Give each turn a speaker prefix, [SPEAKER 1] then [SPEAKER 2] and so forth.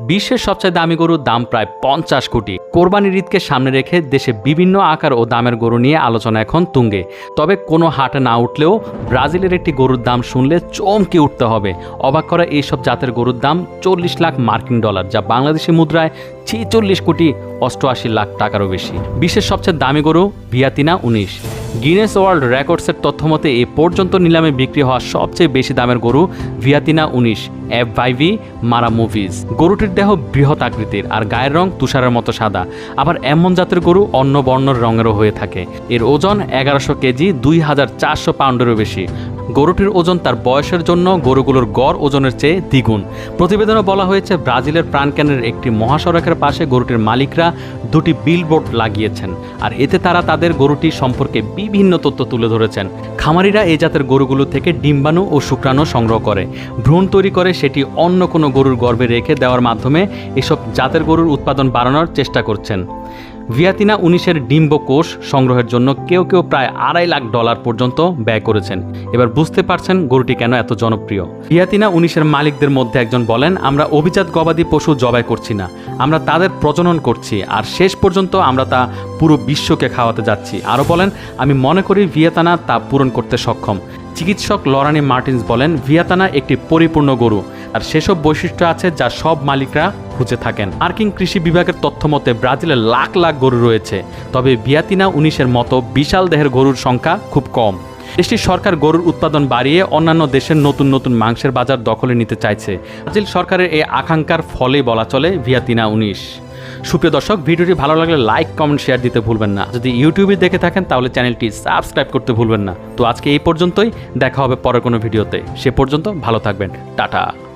[SPEAKER 1] বিশ্বের সবচেয়ে দামি গরুর দাম প্রায় পঞ্চাশ কোটি। কোরবানির ঈদকে সামনে রেখে দেশে বিভিন্ন আকার ও দামের গরু নিয়ে আলোচনা এখন তুঙ্গে। তবে কোনো হাটে না উঠলেও ব্রাজিলের একটি গরুর দাম শুনলে চমকে উঠতে হবে। অবাক করা এইসব জাতের গরুর দাম চল্লিশ লাখ মার্কিন ডলার, যা বাংলাদেশি মুদ্রায় ছেচল্লিশ কোটি অষ্টআশি লাখ টাকারও বেশি। বিশ্বের সবচেয়ে দামি গরু ভিয়াতিনা উনিশ। গিনেস ওয়ার্ল্ড রেকর্ডসের তথ্য মতে এ পর্যন্ত নিলামে বিক্রি হওয়া সবচেয়ে বেশি দামের গরু ভিয়াতিনা উনিশ এফ ভাইভি মারা মুভিজ গরুটির দেহ বৃহৎ আকৃতির আর গায়ের রং তুষারের মতো সাদা। আবার এমন জাতের গরু অন্য বর্ণর রঙেরও হয়ে থাকে। এর ওজন এগারোশো কেজি, দুই হাজার চারশো পাউন্ডেরও বেশি। গরুটির ওজন তার বয়সের জন্য গরুগুলোর গড় ওজনের চেয়ে দ্বিগুণ। প্রতিবেদনে বলা হয়েছে, ব্রাজিলের প্রাণকেন্দ্রের একটি মহাসড়কের পাশে গরুটির মালিকরা দুটি বিলবোর্ড লাগিয়েছেন আর এতে তারা তাদের গরুটি সম্পর্কে বিভিন্ন তথ্য তুলে ধরেছেন। খামারিরা এই জাতের গরুগুলো থেকে ডিম্বাণু ও শুক্রাণু সংগ্রহ করে। ভ্রূণ তৈরি করে সেটি অন্য কোনো গরুর গর্ভে রেখে দেওয়ার মাধ্যমে এসব জাতের গরুর উৎপাদন বাড়ানোর চেষ্টা করছেন। ভিয়াতিনা উনিশের ডিম্ব কোষ সংগ্রহের জন্য কেউ কেউ প্রায় আড়াই লাখ ডলার পর্যন্ত ব্যয় করেছেন। এবার বুঝতে পারছেন গরুটি কেন এত জনপ্রিয়। ভিয়াতিনা উনিশের মালিকদের মধ্যে একজন বলেন, আমরা অভিজাত গবাদি পশু জবাই করছি না। আমরা তাদের প্রজনন করছি আর শেষ পর্যন্ত আমরা তা পুরো বিশ্বকে খাওয়াতে যাচ্ছি। আরও বলেন, আমি মনে করি ভিয়েতানা তা পূরণ করতে সক্ষম। চিকিৎসক লরানি মার্টিন্স বলেন, ভিয়াতানা একটি পরিপূর্ণ গরু। আর সেসব বৈশিষ্ট্য আছে যা সব মালিকরা খুঁজে থাকেন। মার্কিন কৃষি বিভাগের তথ্য মতে, ব্রাজিলে লাখ লাখ গরু রয়েছে, তবে ভিয়াতিনা উনিশের মতো বিশাল দেহের গরুর সংখ্যা খুব কম। দেশটির সরকার গরুর উৎপাদন বাড়িয়ে অন্যান্য দেশের নতুন নতুন মাংসের বাজার দখলে নিতে চাইছে। ব্রাজিল সরকারের এই আকাঙ্ক্ষার ফলে বলা চলে ভিয়াতিনা উনিশ। সুপ্রিয় দর্শক, ভিডিওটি ভালো লাগলে লাইক, কমেন্ট, শেয়ার দিতে ভুলবেন না। যদি ইউটিউবে দেখে থাকেন, তাহলে চ্যানেলটি সাবস্ক্রাইব করতে ভুলবেন না। তো আজকে এই পর্যন্তই, দেখা হবে পরের কোনো ভিডিওতে। সে পর্যন্ত ভালো থাকবেন। টাটা।